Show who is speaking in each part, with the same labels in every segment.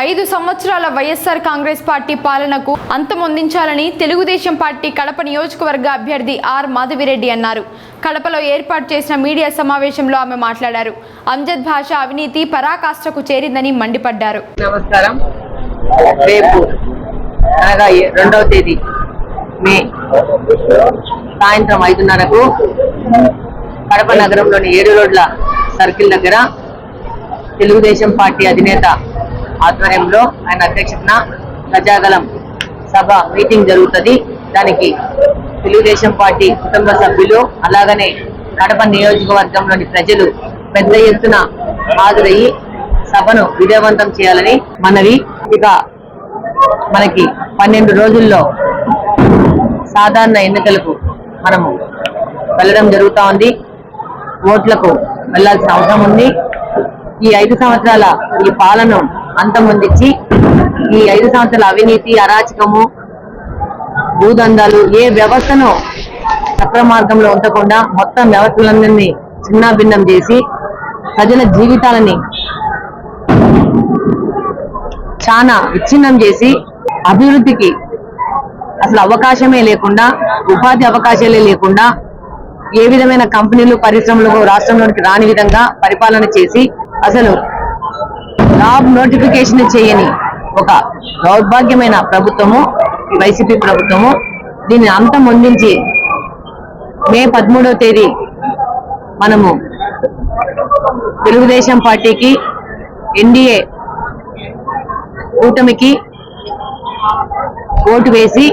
Speaker 1: ఐదు సంవత్సరాల వైఎస్ఆర్ కాంగ్రెస్ పార్టీ పాలనకు అంతమొందించాలని తెలుగుదేశం పార్టీ కడప నియోజకవర్గ అభ్యర్థి ఆర్ మాధవిరెడ్డి అన్నారు. కడపలో ఏర్పాటు చేసిన మీడియా సమావేశంలో ఆమె మాట్లాడారు. అంజద్ భాష అవినీతి పరాకాష్ఠకు చేరిందని మండిపడ్డారు.
Speaker 2: నమస్కారం. రేపు అనగా రెండవ తేదీ మే సాయంత్రం ఐదున్నరకు కడప నగరంలోని ఏడు రోడ్ల సర్కిల్ దగ్గర తెలుగుదేశం పార్టీ అధినేత ఆధ్వర్యంలో ఆయన అధ్యక్షతన ప్రజాగలం సభ మీటింగ్ జరుగుతుంది. దానికి తెలుగుదేశం పార్టీ కుటుంబ సభ్యులు అలాగనే కడప నియోజకవర్గంలోని ప్రజలు పెద్ద ఎత్తున హాజరయ్యి సభను విజయవంతం చేయాలని మనవి. ఇక మనకి పన్నెండు రోజుల్లో సాధారణ ఎన్నికలకు మనము వెళ్ళడం జరుగుతూ ఉంది. ఓట్లకు వెళ్ళాల్సిన అవసరం ఉంది. ఈ ఐదు సంవత్సరాల ఈ పాలన అంతమొందించి ఈ ఐదు సంవత్సరాల అవినీతి అరాచకము భూదందాలు ఏ వ్యవస్థను చక్ర మార్గంలో ఉంచకుండా మొత్తం వ్యవస్థలందరినీ చిన్నాభిన్నం చేసి ప్రజల జీవితాలని చాలా విచ్ఛిన్నం చేసి అభివృద్ధికి అసలు అవకాశమే లేకుండా ఉపాధి అవకాశాలే లేకుండా ఏ విధమైన కంపెనీలు పరిశ్రమలకు రాష్ట్రంలోనికి రాని విధంగా పరిపాలన చేసి అసలు జాబ్ నోటిఫికేషన్ చేయని ఒక దౌర్భాగ్యమైన ప్రభుత్వము వైసీపీ ప్రభుత్వము. దీన్ని అంతం అందించి మే పదమూడవ తేదీ మనము తెలుగుదేశం పార్టీకి ఎన్డీఏ కూటమికి ఓటు వేసి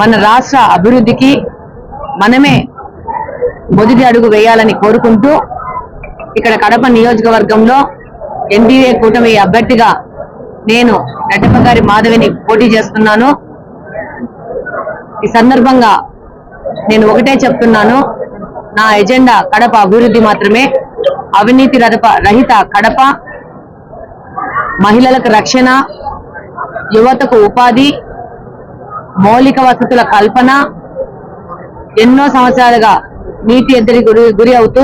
Speaker 2: మన రాష్ట్ర అభివృద్ధికి మనమే మొదటి అడుగు వేయాలని కోరుకుంటూ ఇక్కడ కడప నియోజకవర్గంలో ఎన్డీఏ కూటమి అభ్యర్థిగా నేను రెడ్డప్ప గారి మాధవిని పోటీ చేస్తున్నాను. ఈ సందర్భంగా నేను ఒకటే చెప్తున్నాను. నా ఎజెండా కడప అభివృద్ధి మాత్రమే. అవినీతి రథప రహిత కడప మహిళలకు రక్షణ యువతకు ఉపాధి మౌలిక వసతుల కల్పన ఎన్నో సంవత్సరాలుగా నీతి ఎద్దరి గురి గురి అవుతూ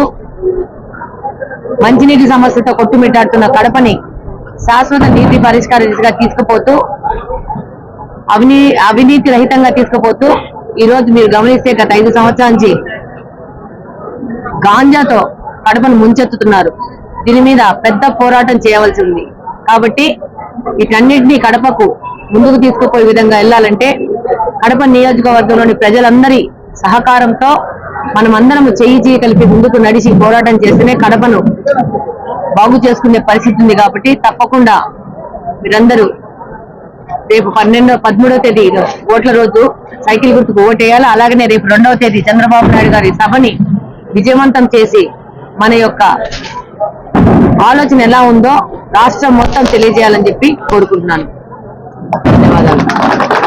Speaker 2: మంచినీటి సమస్యతో కొట్టుమిట్టాడుతున్న కడపని శాశ్వత నీటి పరిష్కార దిశగా తీసుకుపోతూ అవినీ అవినీతి రహితంగా తీసుకుపోతూ ఈ రోజు మీరు గమనిస్తే గత ఐదు సంవత్సరాల నుంచి గాంజాతో కడపను ముంచెత్తుతున్నారు. దీని మీద పెద్ద పోరాటం చేయవలసి ఉంది. కాబట్టి వీటన్నింటినీ కడపకు ముందుకు తీసుకుపోయే విధంగా వెళ్ళాలంటే కడప నియోజకవర్గంలోని ప్రజలందరి సహకారంతో మనం అందరం చెయ్యి చేయి కలిపి ముందుకు నడిచి పోరాటం చేస్తేనే కడపను బాగు చేసుకునే పరిస్థితి ఉంది కాబట్టి తప్పకుండా మీరందరూ రేపు పన్నెండో పదమూడవ తేదీ ఓట్ల రోజు సైకిల్ గుర్తుకు ఓటేయాలి. అలాగనే రేపు రెండవ తేదీ చంద్రబాబు నాయుడు గారి సభని విజయవంతం చేసి మన యొక్క ఆలోచన ఎలా ఉందో రాష్ట్రం మొత్తం తెలియజేయాలని చెప్పి కోరుకుంటున్నాను. ధన్యవాదాలు.